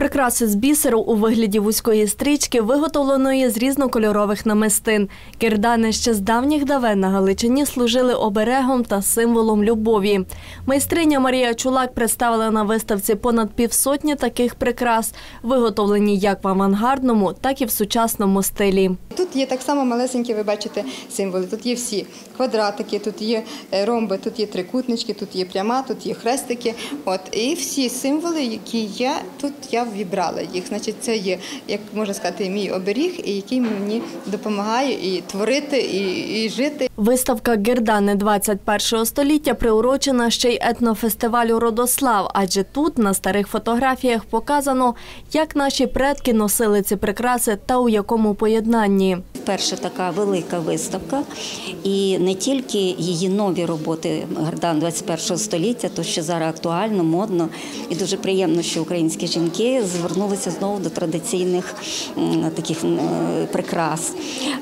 Прикраси з бісеру у вигляді вузької стрічки, виготовленої з різнокольорових намистин. Кирдани ще з давніх давен на Галичині служили оберегом та символом любові. Майстриня Марія Чулак представила на виставці понад півсотні таких прикрас, виготовлені як в авангардному, так і в сучасному стилі. Тут є так само малесенькі, ви бачите, символи. Тут є всі квадратики, тут є е, ромби, тут є трикутнички, тут є пряма, тут є хрестики. От і всі символи, які є, тут я вібрала їх. Значить, це є, як можна сказати, мій оберіг, і який мені допомагає і творити, і, і жити. Виставка Гердани 21 століття приурочена ще й етнофестивалю Родослав, адже тут на старих фотографіях показано, як наші предки носили ці прикраси та у якому поєднанні. Перша така велика виставка, і не тільки її нові роботи Гардан 21 століття, то що зараз актуально, модно, і дуже приємно, що українські жінки звернулися знову до традиційних таких прикрас.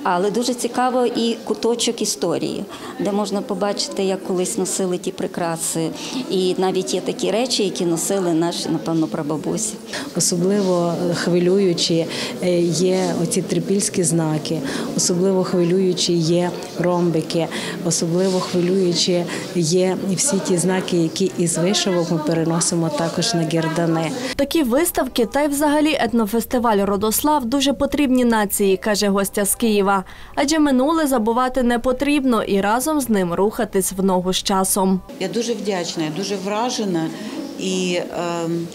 Але дуже цікаво і куточок історії, де можна побачити, як колись носили ті прикраси, і навіть є такі речі, які носили наші, напевно, прабабусі. Особливо хвилюючі е, є оці трипільські знаки, особливо хвилюючі є ромбики, особливо хвилюючі є всі ті знаки, які із вишивок ми переносимо також на гердани. Такі виставки та й взагалі етнофестиваль Родослав дуже потрібні нації, каже гостя з Києва. Адже минуле забувати не потрібно і разом з ним рухатись в ногу з часом. Я дуже вдячна, я дуже вражена і ем,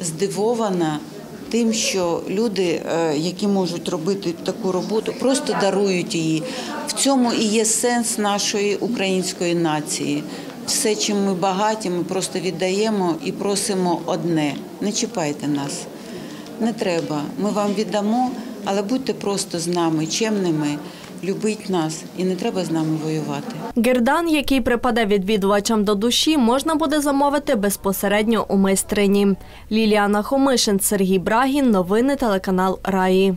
здивована тим, що люди, е, які можуть робити таку роботу, просто дарують її. В цьому і є сенс нашої української нації. Все, чим ми багаті, ми просто віддаємо і просимо одне: не чіпайте нас, не треба. Ми вам віддамо, але будьте просто з нами, чемними, любіть нас і не треба з нами воювати. Гердан, який припаде відвідувачам до душі, можна буде замовити безпосередньо у майстрині. Ліліана Хомишин, Сергій Брагін. Новини телеканал Раї.